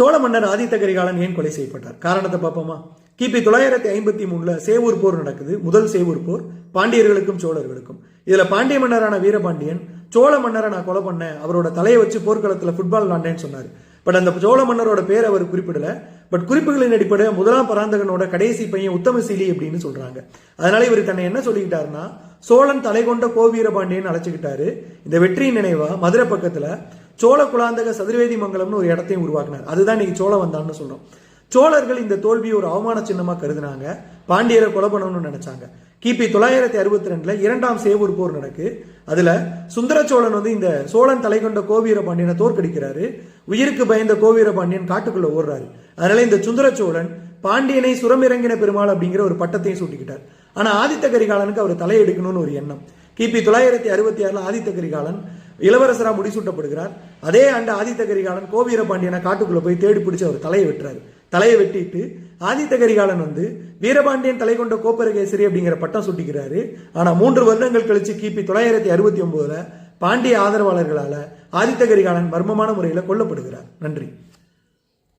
சோழ மன்னர் ஆதித்த கரிகாலன் ஏன் கொலை செய்யப்பட்டார்? காரணத்தை பார்ப்போமா? கிபி தொள்ளாயிரத்தி ஐம்பத்தி மூணுல சேவூர் போர் நடக்குது. முதல் சேவூர் போர் பாண்டியர்களுக்கும் சோழர்களுக்கும். இதுல பாண்டிய மன்னரான வீரபாண்டியன் சோழ மன்னரை நான் கொலை பண்ணேன். அவரோட தலையை வச்சு போர்க்களத்துல ஃபுட்பால் விளாண்டேன்னு சொன்னார். பட் அந்த சோழ மன்னரோட பேர் அவர் குறிப்பிடல. பட் குறிப்புகளின் அடிப்படையில் முதலாம் பராந்தகனோட கடைசி பையன் உத்தமசீலி அப்படின்னு சொல்றாங்க. அதனால இவர் தன்னை என்ன சொல்லிக்கிட்டாருன்னா சோழன் தலை கொண்ட கோவீரபாண்டியன் அழைச்சிக்கிட்டாரு. இந்த வெற்றியின் நினைவா மதுரை பக்கத்துல சோழ குலாந்தக சதுர்வேதி மங்கலம்னு ஒரு இடத்தையும் உருவாக்குனார். அதுதான் இன்னைக்கு சோழ வந்தான்னு சொல்றோம். சோழர்கள் இந்த தோல்வியை ஒரு அவமான சின்னமா கருதுனாங்க. பாண்டியரை கொலை பண்ணணும்னு நினைச்சாங்க. கிபி தொள்ளாயிரத்தி அறுபத்தி ரெண்டுல இரண்டாம் சேவூர் போர் நடக்கு. அதுல சுந்தர சோழன் வந்து இந்த சோழன் தலை கொண்ட கோவீர பாண்டியனை தோற்கடிக்கிறாரு. உயிருக்கு பயந்த கோவீர பாண்டியன் காட்டுக்குள்ள ஓடுறாரு. அதனால இந்த சுந்தர சோழன் பாண்டியனை சுரமிறங்கின பெருமாள் அப்படிங்கிற ஒரு பட்டத்தையும் சூட்டிக்கிட்டார். ஆனா ஆதித்த கரிகாலனுக்கு அவர் தலையெடுக்கணும்னு ஒரு எண்ணம். கிபி தொள்ளாயிரத்தி அறுபத்தி ஆறுல ஆதித்த கரிகாலன் இளவரசரா முடிசூட்டப்படுகிறார். அதே ஆண்டு ஆதித்த கரிகாலன் கோவீர பாண்டியனை காட்டுக்குள்ள போய் தேடி பிடிச்சு அவர் தலையை வெட்டுறாரு. தலையை வெட்டிட்டு ஆதித்த கரிகாலன் வந்து வீரபாண்டியன் தலை கொண்ட கோப்பரகேசரி அப்படிங்கிற பட்டம் சுட்டிக்கிறாரு. ஆனா மூன்று வருடங்கள் கழிச்சு கிபி தொள்ளாயிரத்தி அறுபத்தி ஒன்பதுல பாண்டிய ஆதரவாளர்களால ஆதித்த கரிகாலன் மர்மமான முறையில் கொல்லப்படுகிறார். நன்றி.